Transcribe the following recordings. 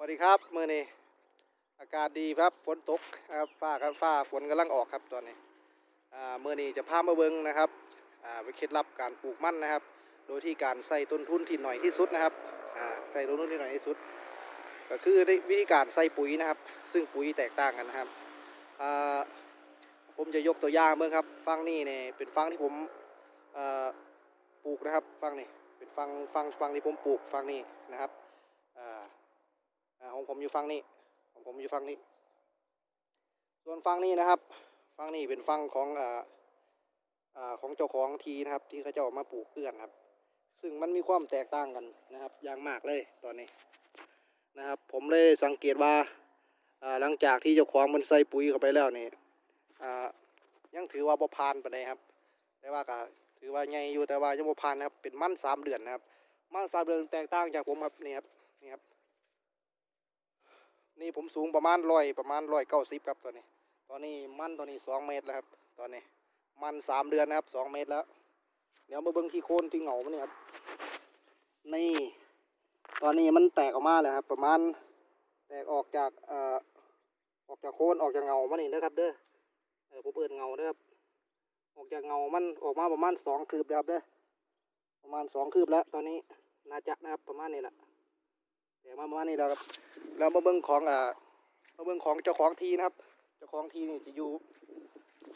สวัสดีครับมือนี้อากาศดีครับฝนตกครับฟ้าครับฟ้าฝนกำลังออกครับตอนนี้อ่ามือนี้จะพามาเบิ้งนะครับอ่าวิเคล็ดลับการปลูกมันนะครับ โดยที่การใส่ต้นทุนที่หน่อยที่สุดนะครับใส่ต้นทุนที่หน่อยที่สุด ก็คือวิธีการใส่ปุ๋ยนะครับ ซึ่งปุ๋ยแตกต่างกันนะครับผมจะยกตัวอย่างเบิ้งครับฟังนี่เนี่ยเป็นฟังที่ผมปลูกนะครับฟังนี่เป็นฟังฟังฟังที่ผมปลูกฟังนี่นะครับ ของผมอยู่ฝั่งนี้ของผมอยู่ฝั่งนี้ ส่วนฝั่งนี้นะครับฝั่งนี้เป็นฝั่งของอ่าอ่าของเจ้าของทีนะครับ ที่เขาจ้าเอามาปลูกเพื่อนครับ ซึ่งมันมีความแตกต่างกันนะครับ อย่างมากเลยตอนนี้นะครับ ผมเลยสังเกตว่าอ่าหลังจากที่เจ้าของมันใส่ปุ๋ยเข้าไปแล้วนี่อ่ายังถือว่าบ่ผ่านไปานใดครับ แต่ว่าก็ถือว่าใหญ่อยู่แต่ว่ายังบ่ผ่านนะครับ เป็นมั่นสามเดือนนะครับ มั่นสามเดือนแตกต่างจากผมครับนี่ครับนี่ครับ นี่ผมสูงประมาณร้อยประมาณร้อยเก้าสิบครับตอนนี้ ตอนนี้มันตอนนี้สองเมตรแล้วครับ ตอนนี้มันสามเดือนนะครับสองเมตรแล้ว เดี๋ยวมาเบิ้งที่โคนที่เหงามันนี่ครับ นี่ ตอนนี้มันแตกออกมาแล้วครับ ประมาณแตกออกจากเอ่อออกจากโคนออกจากเงามันนี่นะครับ เด้อเออผมเปิดเงาเด้อครับออกจากเงามันออกมาประมาณสองคืบแล้วครับเด้อประมาณสองคืบแล้ว ตอนนี้น่าจะนะครับประมาณนี้แหละ แต่มาประมาณนี้แล้วครับเรามาเบิ่งของอ่ามาเบิ่งของเจ้าของทีนะครับ เจ้าของทีนี่จะอยู่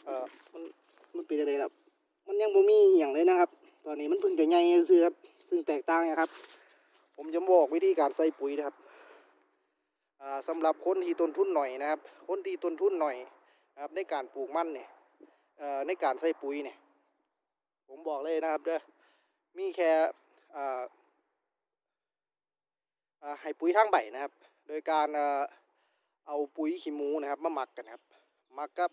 เอ่อมันมันเป็นอะไรครับมันยังบ่มีอย่างเลยนะครับ ตอนนี้มันเพิ่งจะใหญ่ซื่อครับ ซึ่งแตกต่างนะครับ ผมจะบอกวิธีการใส่ปุ๋ยนะครับอ่าสำหรับคนที่ต้นทุนหน่อยนะครับ คนที่ต้นทุนหน่อยนะครับ ในการปลูกมันเนี่ยเอ่อในการใส่ปุ๋ยเนี่ย ผมบอกเลยนะครับเด้อมีแค่อ่า อ่า ให้ปุ๋ยทางใบนะครับ โดยการเอาปุ๋ยขี้หมูนะครับมาหมักกันครับหมักกับ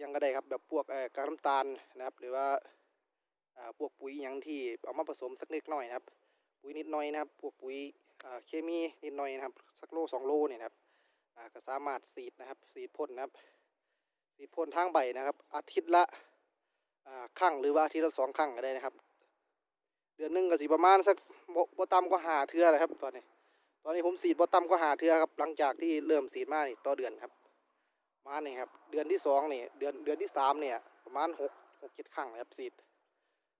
ยังก็ได้ครับแบบพวกกากน้ำตาลนะครับ หรือว่าพวกปุ๋ยยังที่เอามาผสมสักเล็กน้อยนะครับ ปุ๋ยนิดหน่อยนะครับ พวกปุ๋ยเคมีนิดหน่อยนะครับสักโลสองโลเนี่ยนะครับก็สามารถสีดนะครับ สีดพ่นนะครับสีดพ่นทางใบนะครับ อาทิตย์ละอ่าครั้งหรือว่าอาทิตย์ละสองครั้งก็ได้นะครับ เดือนหนึ่งก็สิประมาณสักบ่บต่ำกว่าหาเทือเลยครับตอนนี้ ตอนนี้ผมสีดบ่ต่ำกว่าหาเทือครับ หลังจากที่เริ่มสีดมานี่ต่อเดือนครับ มาเนี่ครับ เดือนที่สองนี่เดือนเดือนที่สามเนี่ยประมาณหกหกเจ็ดครั้งนะครับสีด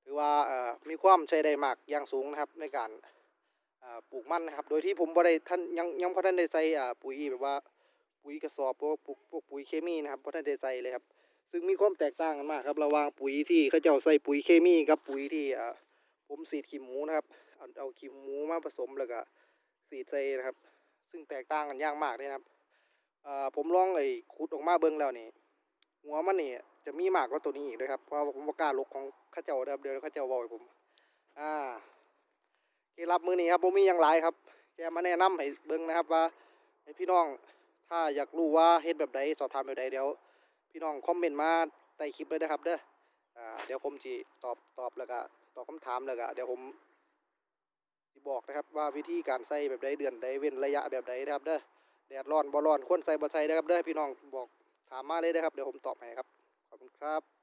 ถือว่าเอ่อมีความใช้ได้มากอย่างสูงนะครับ ในการปลูกมันนะครับ โดยที่ผมบ่ได้ท่านยังยังพอท่านได้ใส่ปุ๋ยแบบว่าปุ๋ยกระสอบพวกพวกพวกปุ๋ยเคมีนะครับพอท่านได้ใส่เลยครับ ซึ่งมีความแตกต่างกันมากครับระหว่างปุ๋ยที่เขาเจ้าใส่ปุ๋ยเคมีกับปุ๋ยที่อ่า ผมสีดขี้หมูนะครับ เอาเอาขี้หมูมาผสมแล้วก็สีดใส่นะครับ ซึ่งแตกต่างกันย่างมากเลยนะครับผมลองไอ้ขุดออกมาเบิ้งแล้วนี่หัวมันนี่จะมีมากกว่าตัวนี้อีกนะครับเพราะผมกล้าลกของข้าเจ้านะครับเดียวข้าเจ้าบอกให้ผม อ่าเคล็ดลับมือนี้ครับผมมีอย่างไรครับ แกมาแนะนำให้เบิ้งนะครับว่าให้พี่น้องถ้าอยากรู้ว่าเฮ็ดแบบใดสอบถามแบบใดเดี๋ยว พี่น้องคอมเมนต์มาใต้คลิปเลยนะครับเด้อ อ่าเดี๋ยวผมจะตอบตอบแล้วก็ตอบคำถามแล้วก็เดี๋ยวผมจะบอกนะครับว่าวิธีการใส่แบบใดเดือนใดเว้นระยะแบบใดนะครับเด้อแดดร้อนบ่ร้อนควรใส่บ่ใส่นะครับเด้อพี่น้องบอกถามมาเลยนะครับเดี๋ยวผมตอบให้ครับขอบคุณครับ